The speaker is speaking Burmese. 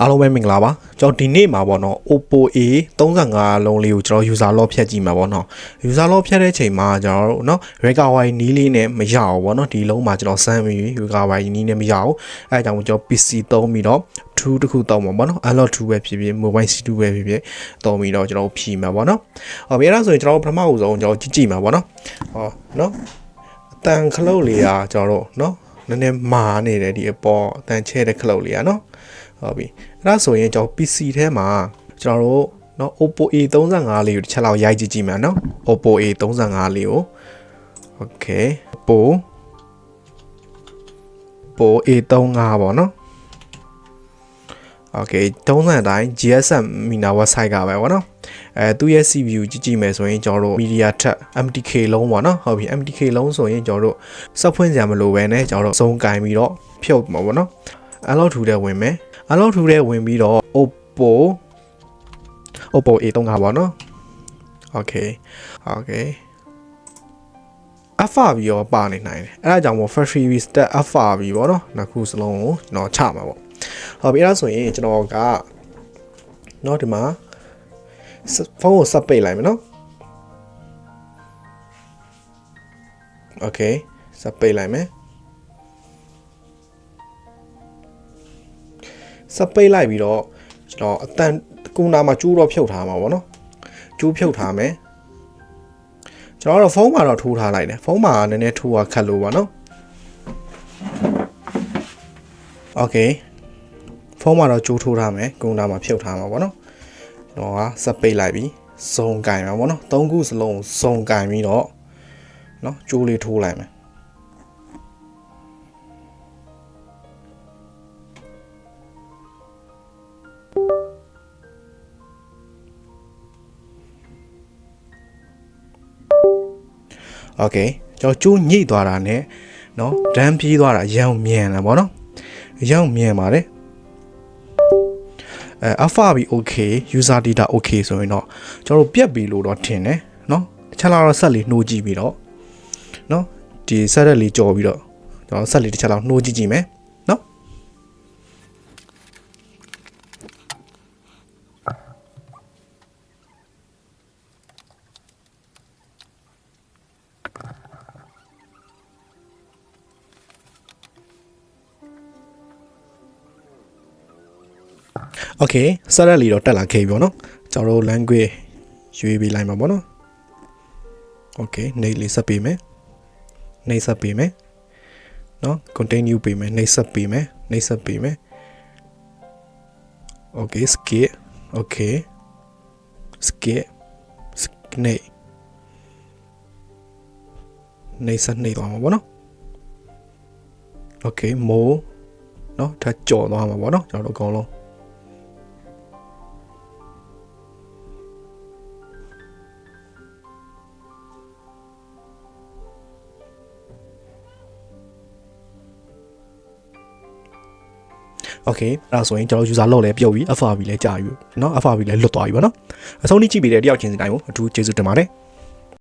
အားလုံးပဲမင်္ဂလာပါကျွန်တော်ဒီနေ့မှာပေါ့နော် Oppo A 35လုံးလေးကိုကျွန်တော် user log ဖြတ်ကြည့်မှာပေါ့နော် user log ဖြတ်တဲ့ချိန်မှာကျွန်တော်တို့နော် Regawai နီးလေးနဲ့မရအောင်ပေါ့နော်ဒီလုံးမှာကျွန်တော်စမ်းပြီး Regawai နီးနဲ့မရအောင်အဲအကြောင်းကျွန်တော် PC သုံးပြီးတော့2တစ်ခုတောင်းမှာပေါ့နော် Unlock 2ပဲဖြစ်ဖြစ် Mobile C2 ပဲဖြစ်ဖြစ်တောင်းပြီးတော့ကျွန်တော်ဖြီမှာပေါ့နော်ဟောပြီးအဲ့ဒါဆိုရင်ကျွန်တော်ပထမဦးဆုံးကျွန်တော်ကြည့်ကြည့်မှာပေါ့နော်ဟောနော်အတန်ခလုတ်လေးอ่ะကျွန်တော်တို့နော်နည်းနည်းမာနေတယ်ဒီအပေါ်အတန်ချဲတဲ့ခလုတ်လေးอ่ะနော် ဟုတ်ပြီအဲ့ဒါဆိုရင်ကျွန်တော် PC ထဲမှာကျွန်တော်တို့เนาะ Oppo A35 လေးကိုတစ်ချက်လောက်ရိုက်ကြည့်ကြည့်မယ်เนาะ Oppo A35 လေးကို Okay Oppo Oppo A35 ပေါ့เนาะ Okay တုံးစံအတိုင်း GSM Mina website ကပဲပေါ့နော်အဲသူ့ရဲ့ CPU ကြည့်ကြည့်မယ်ဆိုရင်ကျွန်တော်တို့ MediaTek MTK လုံးပေါ့နော်ဟုတ်ပြီ MTK လုံးဆိုရင်ကျွန်တော်တို့စက်ဖွင့်စရာမလိုပဲねကျွန်တော်တို့အစုံကင်ပြီးတော့ဖြုတ်မှာပေါ့နော်အဲ့လောက်ထူတဲ့ဝင်မယ် အလောက်ထူတဲ့ဝင်ပြီးတော့ Oppo Oppo A35 ပေါ့နော် Okay Okay alpha ပြီးတော့ပါနေနိုင်တယ်အဲဒါကြောင့်မို့ factory reset alpha ပြီးပေါ့နော်နောက်ခုစလုံးကိုကျွန်တော်ချမှာပေါ့ဟုတ်ပြီအဲဒါဆိုရင်ကျွန်တော်ကနော်ဒီမှာဖုန်းကိုစပ်ပိတ်လိုက်မယ်နော် Okay စပ်ပိတ်လိုက်မယ် ဆက်ပိတ်လိုက်ပြီးတော့ကျွန်တော်အတန်ကုနာမှာကျိုးတော့ဖြုတ်ထားမှာပေါ့နော်ကျိုးဖြုတ်ထားမယ်ကျွန်တော်ကတော့ဖုန်းမှာတော့ထိုးထားလိုက်တယ်ဖုန်းမှာနည်းနည်းထိုးရခက်လို့ပါနော် Okay ဖုန်းမှာတော့ကျိုးထိုးထားမယ်ကုနာမှာဖြုတ်ထားမှာပေါ့နော်ကျွန်တော်ကဆက်ပိတ်လိုက်ပြီးစုံကင်မှာပေါ့နော်သုံးခုစလုံးစုံကင်ပြီးတော့နော်ကျိုးလေးထိုးလိုက်မယ် โอเคကျွန်တော်ကျိုးညိတ်သွားတာ ਨੇ เนาะဒန်းပြေးသွားတာရောင်မြန်လာဗောနော်ရောင်မြန်ပါတယ်အဲ alpha ဘီ okay user data okay ဆိုရင်တော့ကျွန်တော်တို့ပြက်ပြီလို့တော့ထင်တယ်เนาะတစ်ချက်လောက်ဆက်လေးနှိုးကြည့်ပြီးတော့เนาะဒီဆက်ရက်လေးကြော်ပြီးတော့ကျွန်တော်ဆက်လေးတစ်ချက်လောက်နှိုးကြည့်ကြည့်မယ် โอเคဆက်ရက်လီတော့တက်လာခဲ့ပြီပေါ့နော်ကျွန်တော်တို့ language ရွေးပေးလိုက်မှာပေါ့နော်โอเคနေလေးဆက်ပေးမယ်နေဆက်ပေးမယ်เนาะ continue ပေးမယ်နေဆက်ပေးမယ်နေဆက်ပေးမယ်โอเค skip โอเค skip skip နေနေဆက်နေသွားမှာပေါ့နော်โอเค more เนาะဒါကြော်သွားမှာပေါ့နော်ကျွန်တော်တို့အကုန်လုံး โอเคအဲ့ဒါဆိုရင်ကျွန်တော် user log လည်းပြုတ်ပြီး FRB လည်းကြာပြီเนาะ FRB လည်းလွတ်သွားပြီပေါ့နော်အဆုံးထိကြည့်ပေးတဲ့တယောက်ချင်းစီတိုင်းကိုအထူးကျေးဇူးတင်ပါတယ်